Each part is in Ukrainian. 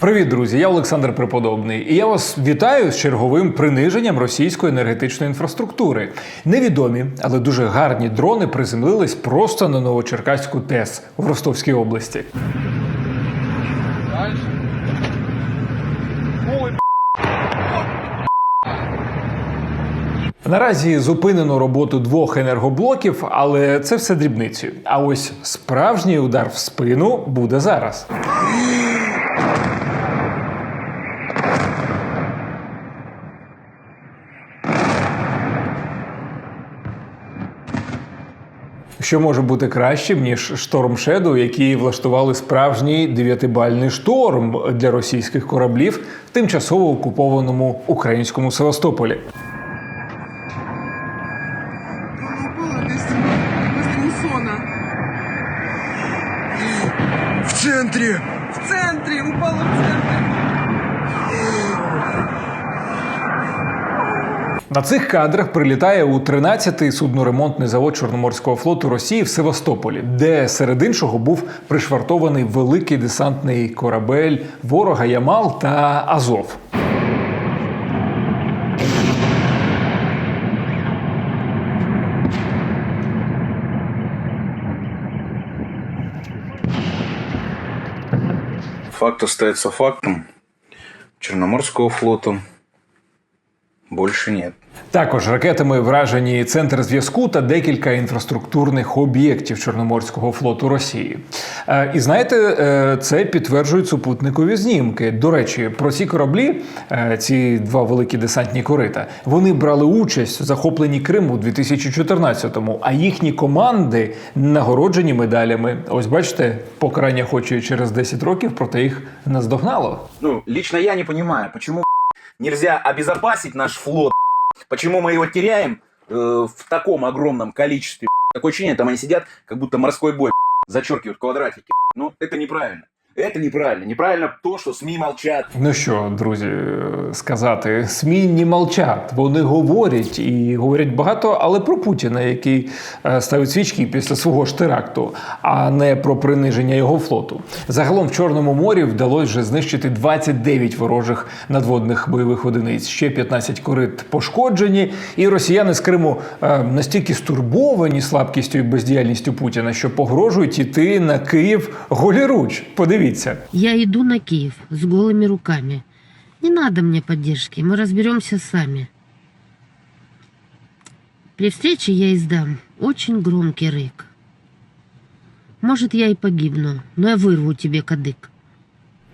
Привіт, друзі! Я Олександр Преподобний, і я вас вітаю з черговим приниженням російської енергетичної інфраструктури. Невідомі, але дуже гарні дрони приземлились просто на Новочеркаську ТЕС в Ростовській області. Наразі зупинено роботу двох енергоблоків, але це все дрібниці. А ось справжній удар в спину буде зараз. Що може бути кращим, ніж шторм Shadow, які влаштували справжній дев'ятибальний шторм для російських кораблів в тимчасово окупованому українському Севастополі? В центре! В центре, упало в центре. На цих кадрах прилітає у 13-й судноремонтний завод Чорноморського флоту Росії в Севастополі, де серед іншого був пришвартований великий десантний корабель ворога Ямал та Азов. Факт остается фактом. Черноморского флота больше нет. Також ракетами вражені центр зв'язку та декілька інфраструктурних об'єктів Чорноморського флоту Росії. Е, І знаєте, е, це підтверджують супутникові знімки. До речі, про ці кораблі, е, ці два великі десантні корита, вони брали участь в захопленні Криму у 2014-му, а їхні команди нагороджені медалями. Ось бачите, покарання хоче через 10 років, проте їх наздогнало. Ну, лично я не понимаю, почему нельзя обезопасить наш флот, почему мы его теряем э, в таком огромном количестве. Такое ощущение, там они сидят, как будто морской бой зачеркивают квадратики. Ну, это неправильно. Это неправильно. Неправильно то, что СМИ молчат. Ну що, друзі, сказати, СМІ не молчать. Вони говорять і говорять багато, але про Путіна, який е, ставить свічки після свого ж теракту, а не про приниження його флоту. Загалом в Чорному морі вдалося вже знищити 29 ворожих надводних бойових одиниць. Ще 15 корит пошкоджені, і росіяни з Криму е, настільки стурбовані слабкістю і бездіяльністю Путіна, що погрожують іти на Київ голіруч. Подивіться Я иду на Киев с голыми руками. Не надо мне поддержки, мы разберемся сами. При встрече я издам очень громкий рык. Может, я и погибну, но я вырву тебе кадык.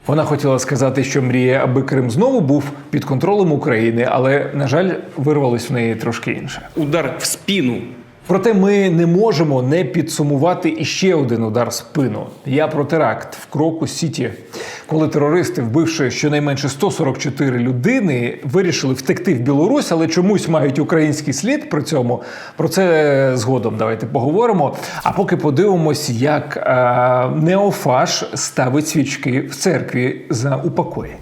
Вона хотіла сказати, що мріє, аби Крим знову був під контролем України, але на жаль, вирвалось в неї трошки інше. удар в спину. Проте ми не можемо не підсумувати іще один удар спину. Я про теракт в Кроку Сіті, коли терористи, вбивши щонайменше 144 людини, вирішили втекти в Білорусь, але чомусь мають український слід при цьому. Про це згодом давайте поговоримо. А поки подивимось, як е, неофаш ставить свічки в церкві за упокої.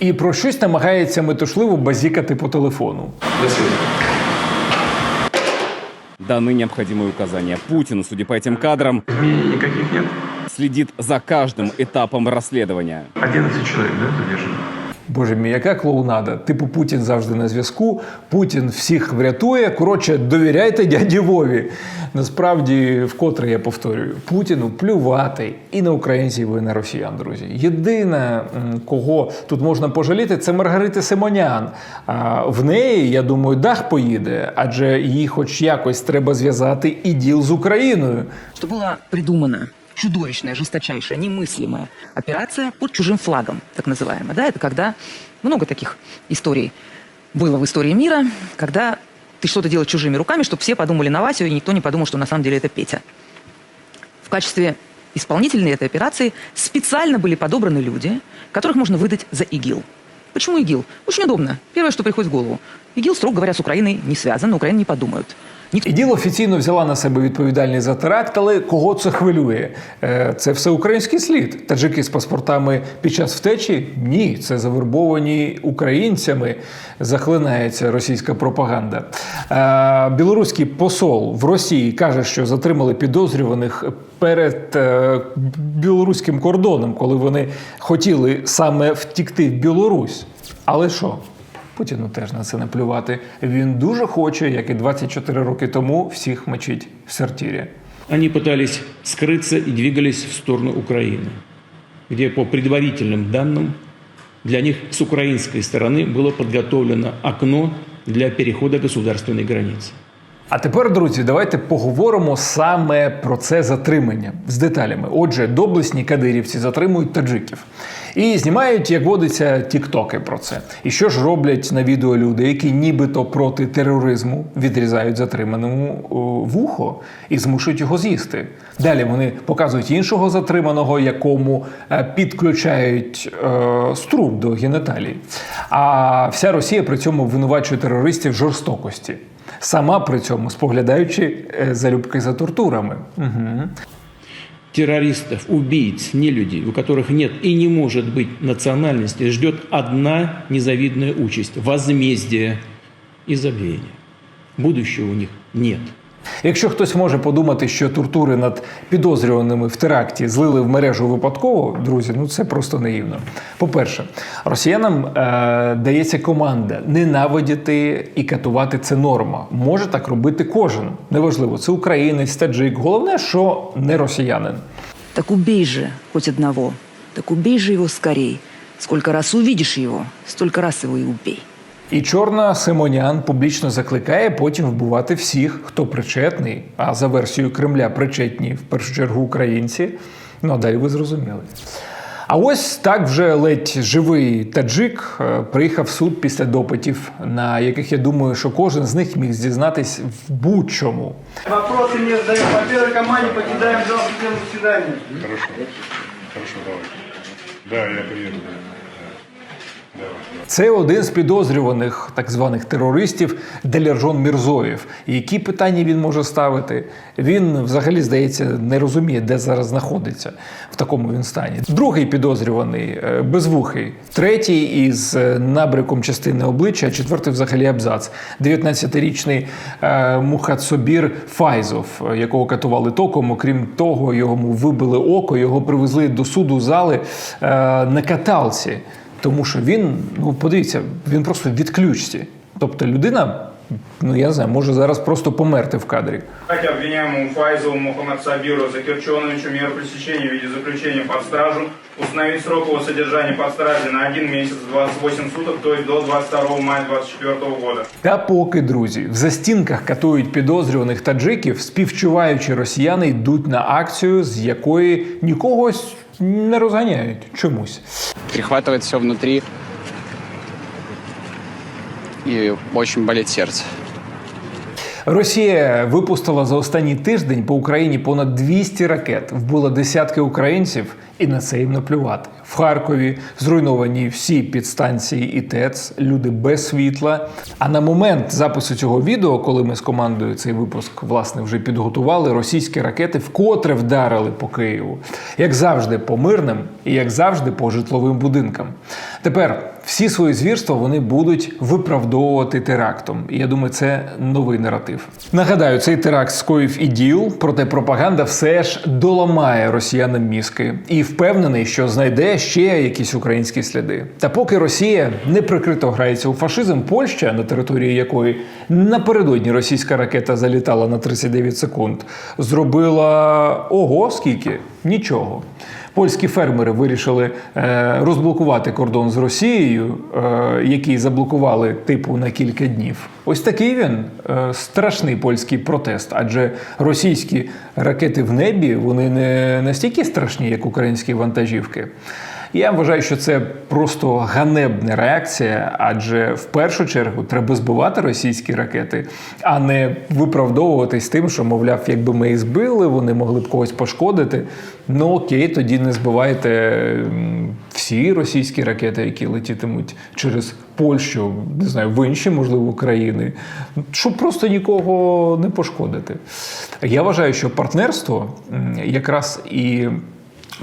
І про щось намагається метушливо базікати по телефону. Даны необходимые указания. Путин, судя по этим кадрам, Изменений никаких нет. следит за каждым этапом расследования. 11 человек, да, задержано? Боже мій, яка клоунада? Типу Путін завжди на зв'язку, Путін всіх врятує. Коротше, довіряйте дяді Вові. Насправді, вкотре я повторюю, Путіну плювати і на українців, і на росіян, друзі. Єдине, кого тут можна пожаліти, це Маргарита Симонян. А в неї, я думаю, дах поїде, адже їй, хоч якось, треба зв'язати і діл з Україною. что была придумана чудовищная, жесточайшая, немыслимая операция под чужим флагом, так называемая. Да, это когда много таких историй было в истории мира, когда ты что-то делаешь чужими руками, чтобы все подумали на Васю, и никто не подумал, что на самом деле это Петя. В качестве исполнителей этой операции специально были подобраны люди, которых можно выдать за ИГИЛ. Почему ИГИЛ? Очень удобно. Первое, что приходит в голову. ИГИЛ, строго говоря, с Украиной не связан, на Украину не подумают. Іділ офіційно взяла на себе відповідальність за теракт, але кого це хвилює? Е, Це все український слід. Таджики з паспортами під час втечі? Ні, це завербовані українцями. Захлинається російська пропаганда. Е, Білоруський посол в Росії каже, що затримали підозрюваних перед е, білоруським кордоном, коли вони хотіли саме втікти в Білорусь. Але що? Путіну теж на це наплювати. Він дуже хоче, як і 24 роки тому, всіх мочить в сортирі. Они пытались скрыться и двигались в сторону Украины, где по предварительным данным для них с украинской стороны было подготовлено окно для перехода государственной границы. А тепер, друзі, давайте поговоримо саме про це затримання з деталями. Отже, доблесні кадирівці затримують таджиків і знімають, як водиться, тіктоки про це. І що ж роблять на відео люди, які нібито проти тероризму відрізають затриманому вухо і змушують його з'їсти. Далі вони показують іншого затриманого, якому е, підключають е, струм до генеталій. А вся Росія при цьому винувачує терористів в жорстокості. Сама при цьому споглядаючи залюбки за тортурами. Угу. Террористов, убийц, нелюдей, у которых нет и не может быть национальности, ждет одна незавидная участь – возмездие и забвение. Будущего у них нет. Якщо хтось може подумати, що тортури над підозрюваними в теракті злили в мережу випадково, друзі, ну це просто наївно. По-перше, росіянам е, дається команда ненавидіти і катувати це норма. Може так робити кожен. Неважливо, це українець, таджик. Головне, що не росіянин. Так убей же хоть одного. Так убей же его скорей. Сколько раз увидишь его, столько раз его и убей. І чорна Симонян публічно закликає потім вбивати всіх, хто причетний. А за версією Кремля причетні в першу чергу українці. Ну а далі ви зрозуміли. А ось так вже ледь живий таджик е, приїхав в суд після допитів, на яких я думаю, що кожен з них міг зізнатись в будь-чому. Вопросы не задаем. По первой команде покидаем зал судебного. Хорошо. Хорошо, давай. Да, я приеду. Це один з підозрюваних так званих терористів Делержон Мірзоєв. Які питання він може ставити? Він взагалі, здається, не розуміє, де зараз знаходиться в такому він стані. Другий підозрюваний е, безвухий, третій із е, набриком частини обличчя, четвертий взагалі абзац. 19-річний е, Мухацобір Файзов, якого катували током. Окрім того, йому вибили око, його привезли до суду зали на каталці. Тому що він, ну подивіться, він просто в відключці. Тобто людина, ну я не знаю, може зараз просто померти в кадрі. Дать обвиняемому Файзову Мухаммад Сабиру Закирченовичу меру пресечения в виде заключения под стражу, установить срок его содержания под стражей на 1 месяц 28 суток, то есть до 22 мая 2024 года. Та поки, друзі, в застінках катують підозрюваних таджиків, співчуваючи росіяни йдуть на акцію, з якої нікого не розганяють чомусь. Прихватывает все внутри и очень болит сердце. Росія випустила за останній тиждень по Україні понад 200 ракет, вбила десятки українців, і на це їм наплювати. В Харкові зруйновані всі підстанції і ТЕЦ, люди без світла. А на момент запису цього відео, коли ми з командою цей випуск власне вже підготували, російські ракети вкотре вдарили по Києву, як завжди, по мирним і як завжди по житловим будинкам. Тепер всі свої звірства вони будуть виправдовувати терактом. І я думаю, це новий наратив. Нагадаю, цей теракт скоїв іділ, проте пропаганда все ж доламає росіянам мізки і впевнений, що знайде ще якісь українські сліди. Та поки Росія неприкрито грається у фашизм, Польща, на території якої напередодні російська ракета залітала на 39 секунд, зробила ого, скільки нічого. Польські фермери вирішили е, розблокувати кордон з Росією, е, який заблокували типу на кілька днів. Ось такий він е, страшний польський протест, адже російські ракети в небі вони не настільки страшні, як українські вантажівки. Я вважаю, що це просто ганебна реакція, адже в першу чергу треба збивати російські ракети, а не виправдовуватись тим, що, мовляв, якби ми їх збили, вони могли б когось пошкодити. Ну окей, тоді не збивайте всі російські ракети, які летітимуть через Польщу, не знаю, в інші, можливо, країни, щоб просто нікого не пошкодити. Я вважаю, що партнерство якраз і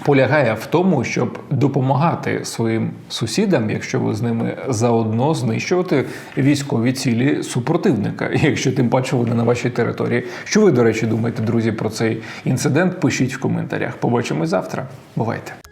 полягає в тому, щоб допомагати своїм сусідам, якщо ви з ними заодно знищувати військові цілі супротивника, якщо тим паче вони на вашій території. Що ви, до речі, думаєте, друзі, про цей інцидент? Пишіть в коментарях. Побачимось завтра. Бувайте.